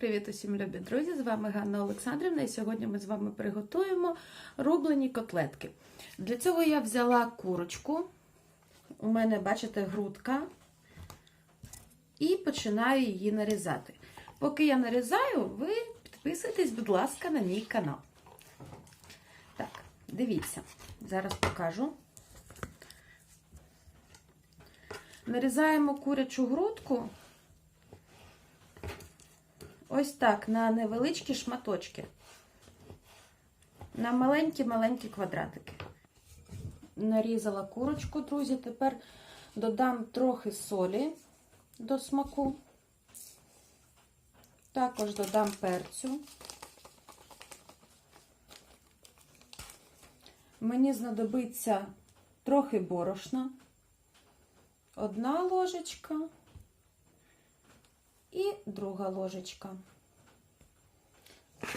Привіт усім любі друзі! З вами Ганна Олександрівна, і сьогодні ми з вами приготуємо рублені котлетки. Для цього я взяла курочку. У мене, бачите, грудка. І починаю її нарізати. Поки я нарізаю, ви підписуйтесь, будь ласка, на мій канал. Так, дивіться, зараз покажу. Нарізаємо курячу грудку. Ось так, на невеличкі шматочки. На маленькі-маленькі квадратики. Нарізала курочку, друзі. Тепер додам трохи солі до смаку. Також додам перцю. Мені знадобиться трохи борошна. Одна ложечка друга ложечка.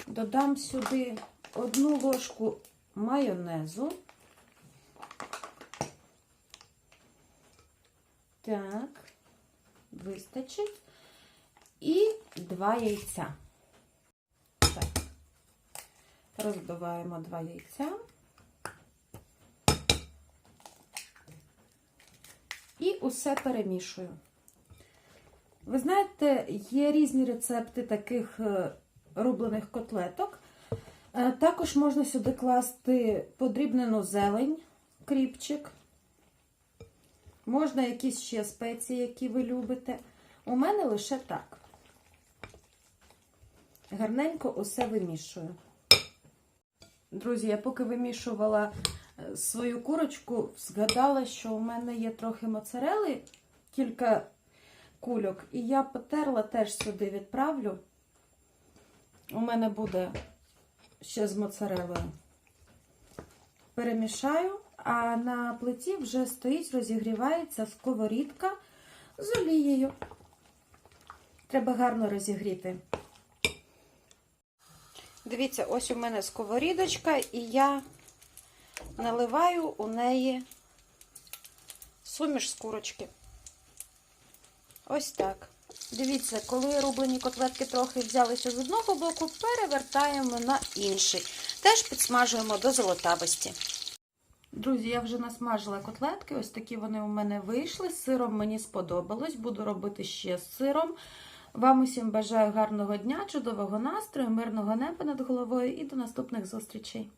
Додам сюди одну ложку майонезу. Так, вистачить. І два яйця. Так, розбиваємо два яйця. І усе перемішую. Ви знаєте, є різні рецепти таких рублених котлеток. Також можна сюди класти подрібнену зелень, кріпчик. Можна якісь ще спеції, які ви любите. У мене лише так. Гарненько усе вимішую. Друзі, я поки вимішувала свою курочку, згадала, що у мене є трохи моцарели, кілька кульок. І я потерла теж сюди відправлю. У мене буде ще з моцарелою. Перемішаю, а на плиті вже стоїть, розігрівається сковорідка з олією. Треба гарно розігріти. Дивіться, ось у мене сковорідочка, і я наливаю у неї суміш з курочки. Ось так. Дивіться, коли рублені котлетки трохи взялися з одного боку, перевертаємо на інший. Теж підсмажуємо до золотавості. Друзі, я вже насмажила котлетки, ось такі вони у мене вийшли. З сиром мені сподобалось, буду робити ще з сиром. Вам усім бажаю гарного дня, чудового настрою, мирного неба над головою і до наступних зустрічей.